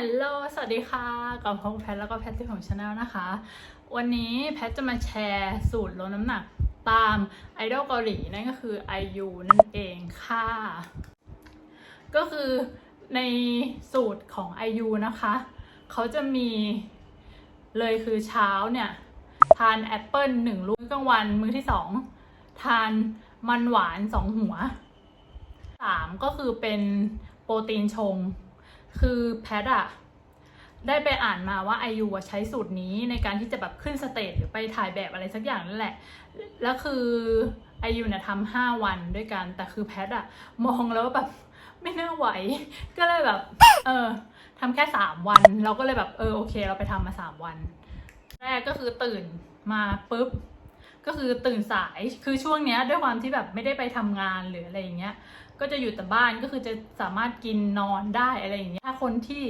ฮัลโหล สวัสดีค่ะ กับพงแพทแล้วก็แพทที่ของชาแนลนะคะ วันนี้แพทจะมาแชร์สูตรลดน้ำหนักตามไอดอลเกาหลีนั่นก็คือ IU นั่นเองค่ะ ก็คือในสูตรของ IU นะคะ เขาจะมีเลยคือเช้าเนี่ย ทานแอปเปิลหนึ่งลูกกลางวันมื้อที่สองทานมันหวานสองหัวสามก็คือเป็นโปรตีนชง คือแพทอะได้ไปอ่านมาว่าไอยูใช้สูตรนี้ในการที่จะแบบขึ้นสเตจหรือไปถ่ายแบบอะไรสักอย่างนั่นแหละ แล้วคือไอยูเนี่ยทำห้าวันด้วยกัน แต่คือแพทอะมองแล้วแบบไม่น่าไหว ก็เลยแบบ เออทำแค่สามวัน เราก็เลยแบบเออโอเค เราไปทำมาสามวัน แรกก็คือตื่นมาปุ๊บก็คือตื่นสายคือช่วงเนี้ยด้วยความที่แบบไม่ได้ไปทำงานหรืออะไรอย่างเงี้ย ก็จะอยู่แต่บ้านก็คือจะสามารถกินนอนได้อะไรอย่างเงี้ยถ้าคนที่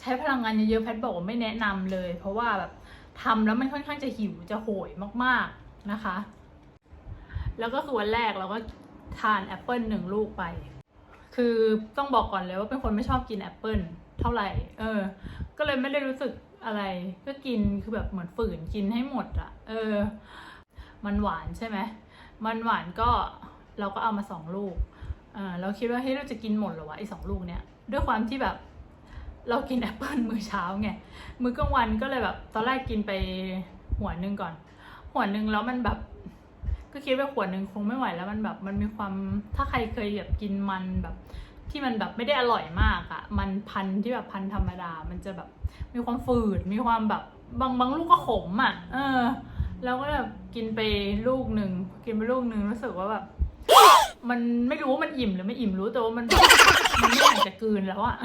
ใช้พลังงานเยอะๆแพทบอกว่าไม่แนะนำเลย เพราะว่าแบบทำแล้วมันค่อนข้างจะหิวจะโหยมากๆนะคะ แล้วก็คือวันแรกเราก็ทานแอปเปิลหนึ่งลูกไป คือต้องบอกก่อนเลยว่าเป็นคนไม่ชอบกินแอปเปิลเท่าไหร่ เออ ก็เลยไม่ได้รู้สึกอะไร ก็กินคือแบบเหมือนฝืนกินให้หมดอะเออ มันหวานใช่ไหม มันหวานก็เราก็เอามาสองลูก เราคิดว่าเฮ้ยเราจะกินหมดเหรอวะไอ้สองลูกเนี้ยด้วยความที่แบบเรากินแอปเปิลมื้อเช้าไงมื้อกลางวันก็เลยแบบตอนแรกกินไปหัวหนึ่งก่อน หัวหนึ่งแล้วมันแบบ ก็คิดว่าขวดหนึ่งคงไม่ไหวแล้วมันแบบมันมีความถ้าใครเคยแบบกินมันแบบที่มันแบบไม่ได้อร่อยมากอะมันพันที่แบบพันธุ์ธรรมดา มันจะแบบมีความฝืด มีความแบบบางบางลูกก็ขมอะเออ แล้วก็แบบกินไปลูกหนึ่งกินไปลูกหนึ่งรู้สึกว่าแบบ มันไม่รู้ว่ามันอิ่มหรือไม่อิ่มรู้แต่ว่ามัน มันไม่อยากจะกลืนแล้วอะ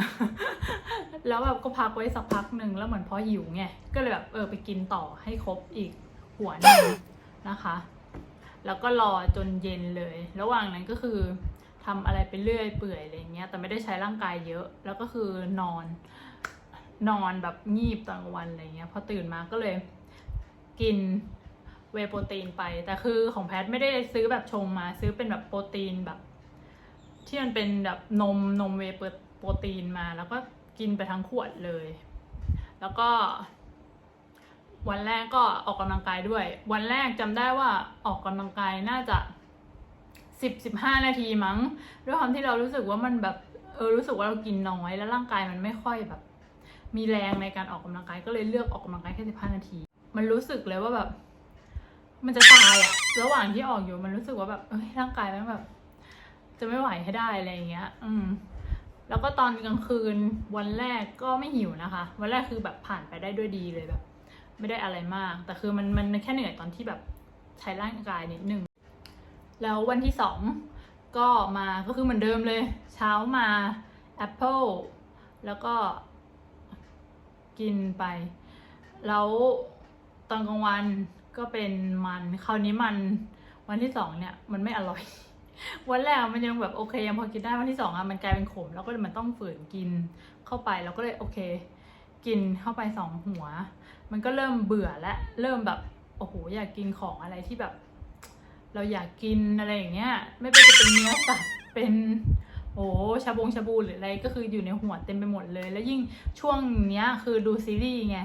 แล้วแบบก็พักไว้สักพักหนึ่งแล้วเหมือนพอหิวไงก็เลยแบบเออไปกินต่อให้ครบอีกหัวหนึ่งนะคะ แล้วก็รอจนเย็นเลย ระหว่างนั้นก็คือทำอะไรไปเรื่อยเปื่อยอะไรเงี้ย แต่ไม่ได้ใช้ร่างกายเยอะ แล้วก็คือนอน นอนแบบงีบตอนกลางวันอะไรเงี้ยพอตื่นมาก็เลยกิน เวโปรตีนไป แต่คือของแพทไม่ได้ซื้อแบบชงมา ซื้อเป็นแบบโปรตีนแบบ ที่มันเป็นแบบนมนมเวโปรตีนมา แล้วก็กินไปทั้งขวดเลย แล้วก็ วันแรกก็ออกกำลังกายด้วย วันแรกจำได้ว่าออกกำลังกายน่าจะสิบสิบห้านาทีมั้งด้วยความที่เรารู้สึกว่ามันแบบเออรู้สึกว่าเรากินน้อยแล้วร่างกายมันไม่ค่อยแบบ มีแรงในการออกกำลังกายก็เลยเลือกออกกำลังกายแค่สิบห้านาที มันรู้สึกเลยว่าแบบ มันจะตายอะระหว่างที่ออกอยู่มันรู้สึกว่าแบบเอ้ยร่างกายมันแบบ จะไม่ไหวให้ได้อะไรอย่างเงี้ย อืม แล้วก็ตอนกลางคืนวันแรกก็ไม่หิวนะคะ วันแรกคือแบบผ่านไปได้ด้วยดีเลยแบบ ไม่ได้อะไรมาก แต่คือมันมันแค่เหนื่อยตอนที่แบบใช้ร่างกายนิดนึง แล้ววันที่สองก็มาก็คือเหมือนเดิมเลย เช้ามาแอปเปิลแล้วก็กินไป แล้วตอนกลางวัน ก็เป็นมันคราวนี้มันวันที่สองเนี่ยมันไม่อร่อย วันแรกมันยังแบบโอเคยังพอกินได้วันที่สองอะมันกลายเป็นขม แล้วก็มันต้องฝืนกินเข้าไปแล้วก็เลยโอเค กินเข้าไปสองหัว มันก็เริ่มเบื่อและเริ่มแบบโอ้โหอยากกินของอะไรที่แบบ เราอยากกินอะไรอย่างเงี้ย ไม่ว่าจะเป็นเนื้อสัตว์เป็น โอ้ชาบงชาบูหรืออะไรก็คืออยู่ในหัวเต็มไปหมดเลย แล้วยิ่งช่วงเนี้ยคือดูซีรีส์ไง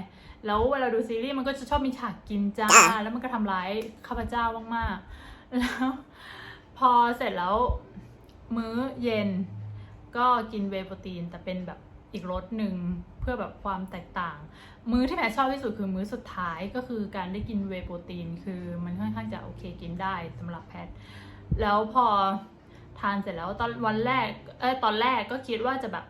แล้วเวลาดูซีรีส์มันก็จะชอบมีฉากกินจ้า แล้วมันก็ทำร้ายข้าพเจ้ามากๆแล้วพอเสร็จแล้วมื้อเย็น ก็กินเวย์โปรตีนแต่เป็นแบบอีกรสหนึ่งเพื่อแบบความแตกต่าง มื้อที่แพทชอบที่สุดคือมื้อสุดท้ายก็คือการได้กินเวย์โปรตีน คือมันค่อนข้างจะโอเคกินได้สำหรับแพท แล้วพอ ทานเสร็จแล้วตอนวันแรกเอยตอนแรกก็คิดว่าจะแบบ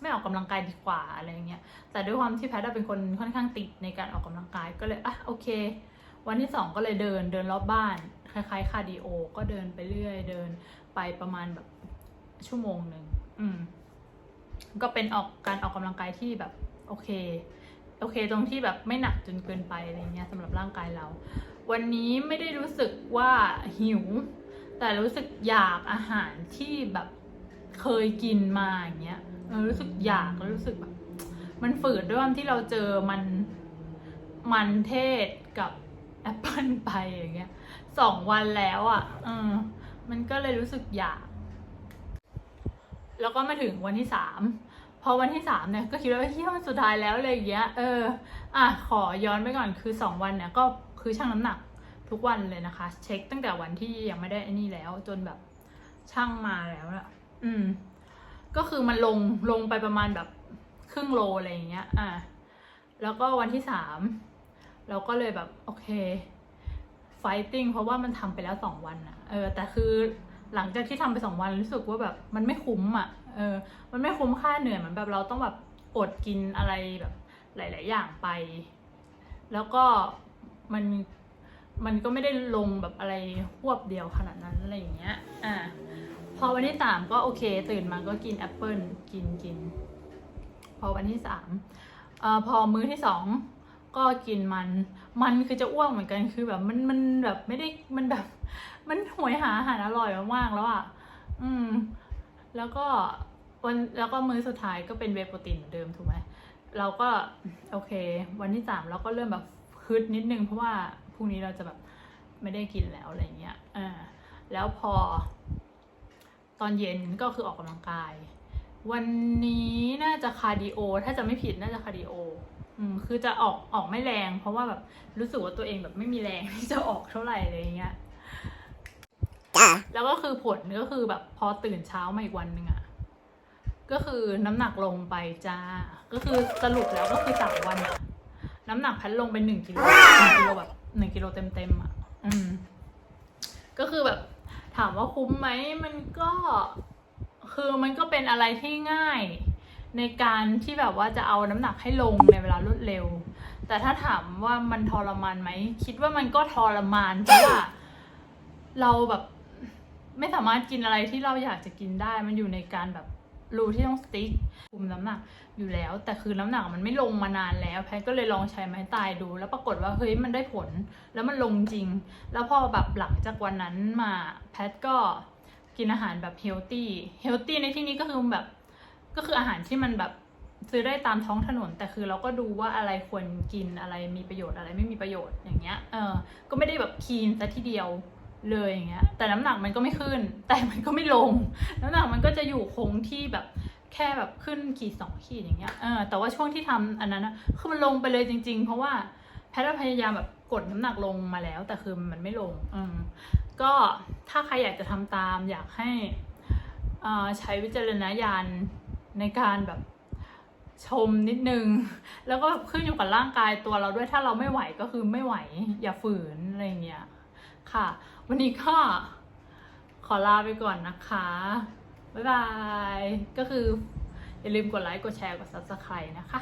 ไม่ออกกำลังกายดีกว่าอะไรเงี้ยแต่ด้วยความที่แพทเป็นคนค่อนข้างติดในการออกกำลังกายก็เลยอะโอเค วันที่สองก็เลยเดินเดินรอบบ้านคล้ายๆคาร์ดิโอ ก็เดินไปเรื่อย เดินไปประมาณแบบชั่วโมงหนึ่งอืม ก็เป็นออกการออกกำลังกายที่แบบ โอเค โอเค ตรงที่แบบไม่หนักจนเกินไปอะไรเงี้ยสำหรับร่างกายเรา วันนี้ไม่ได้รู้สึกว่าหิว แต่รู้สึกอยากอาหารที่แบบเคยกินมาอย่างเงี้ยเออรู้สึกอยากแล้วรู้สึกแบบ มันฝืดด้วยความที่เราเจอมันมันเทศกับแอปเปิลไปอย่างเงี้ยสองวันแล้วอะ่ะเออมันก็เลยรู้สึกอยาก แล้วก็มาถึงวันที่สามพอวันที่สามเนี่ยก็คิดว่าเฮียมันสุดท้ายแล้วอะไรอย่างเงี้ยเอออะขอย้อนไปก่อนคือสองวันเนี่ยก็คือชั่งน้ำหนัก ทุกวันเลยนะคะ เช็คตั้งแต่วันที่ยังไม่ได้ไอันนี้แล้ว จนแบบช่างมาแล้วอะอืม ก็คือมันลงลงไปประมาณแบบครึ่งโลอะไรอย่างเงี้ย อะแล้วก็วันที่สามเราก็เลยแบบโอเคไฟติ้งเพราะว่ามันทำไปแล้วสองวันอะเออ แต่คือหลังจากที่ทำไปสองวันรู้สึกว่าแบบมันไม่คุ้มอะเออ มันไม่คุ้มค่าเหนื่อยเหมือนแบบเราต้องแบบอดกินอะไรแบบหลาย ๆ อย่างไป แล้วก็มัน มันก็ไม่ได้ลงแบบอะไรหวบเดียวขนาดนั้นอะไรอย่างเงี้ย อ่า พอวันที่สามก็โอเค ตื่นมาก็กินแอปเปิลกินกิน พอวันที่สามเอ่อพอมื้อที่สองก็กินมัน มันคือจะอ้วกเหมือนกันคือแบบมันมันแบบไม่ได้มันแบบ มันหวยหาอาหารอร่อยมากๆแล้วอะ อืม แล้วก็วันแล้วก็มื้อสุดท้ายก็เป็นเวโปรตีนเหมือนเดิมถูกไหมเราก็โอเค วันที่สามเราก็เริ่มแบบฮึดนิดนึงเพราะว่า พรุ่งนี้เราจะแบบไม่ได้กินแล้วอะไรเงี้ยอ่าแล้วพอ ตอนเย็นก็คือออกกำลังกาย วันนี้น่าจะคาร์ดิโอ ถ้าจะไม่ผิดน่าจะคาร์ดิโออืมคือจะออกออกไม่แรง เพราะว่าแบบรู้สึกว่าตัวเองแบบไม่มีแรงที่จะออกเท่าไหร่อะไรเงี้ยแล้วก็คือผลก็คือแบบพอตื่นเช้ามาอีกวันหนึ่งอะก็คือน้ำหนักลงไปจ้า ก็คือสรุปแล้วก็คือสามวันอะน้ำหนักพันลงไปหนึ่งกิโลกิโลแบบ หนึ่งกิโลเต็มเต็มๆอะอืม ก็คือแบบ ถามว่าคุ้มไหม มันก็ คือมันก็เป็นอะไรที่ง่าย ในการที่แบบว่าจะเอาน้ำหนักให้ลงในเวลารวดเร็ว แต่ถ้าถามว่ามันทรมานไหม คิดว่ามันก็ทรมานเพราะว่า เราแบบ ไม่สามารถกินอะไรที่เราอยากจะกินได้ มันอยู่ในการแบบ รูที่ต้องสติ๊กคุมน้ำหนักอยู่แล้ว แต่คือน้ำหนักมันไม่ลงมานานแล้ว แพทก็เลยลองใช้ไม้ตายดู แล้วปรากฏว่าเฮ้ยมันได้ผล แล้วมันลงจริง แล้วพอแบบหลังจากวันนั้นมาแพทก็กินอาหารแบบเฮลตี้เฮลตี้ในที่นี้ก็คือแบบก็คืออาหารที่มันแบบซื้อได้ตามท้องถนนแต่คือเราก็ดูว่าอะไรควรกินอะไรมีประโยชน์อะไรไม่มีประโยชน์อย่างเงี้ยเออก็ไม่ได้แบบคีนแต่ทีเดียว เลยอย่างเงี้ย แต่น้ำหนักมันก็ไม่ขึ้น แต่มันก็ไม่ลง น้ำหนักมันก็จะอยู่คงที่แบบแค่แบบขึ้นขีดสองขีดอย่างเงี้ย เออ แต่ว่าช่วงที่ทำอันนั้นนะคือมันลงไปเลยจริง ๆ เพราะว่าแพทย์พยายามแบบกดน้ำหนักลงมาแล้ว แต่คือมันไม่ลง อืมก็ถ้าใครอยากจะทำตามอยากให้อ่อใช้วิจารณญาณในการแบบชมนิดนึง แล้วก็ขึ้นอยู่กับร่างกายตัวเราด้วยถ้าเราไม่ไหวก็คือไม่ไหว อย่าฝืนอะไรเงี้ย ค่ะ วันนี้ก็ขอลาไปก่อนนะคะ บ๊ายบาย ก็คืออย่าลืมกดไลค์ กดแชร์ กด subscribe นะคะ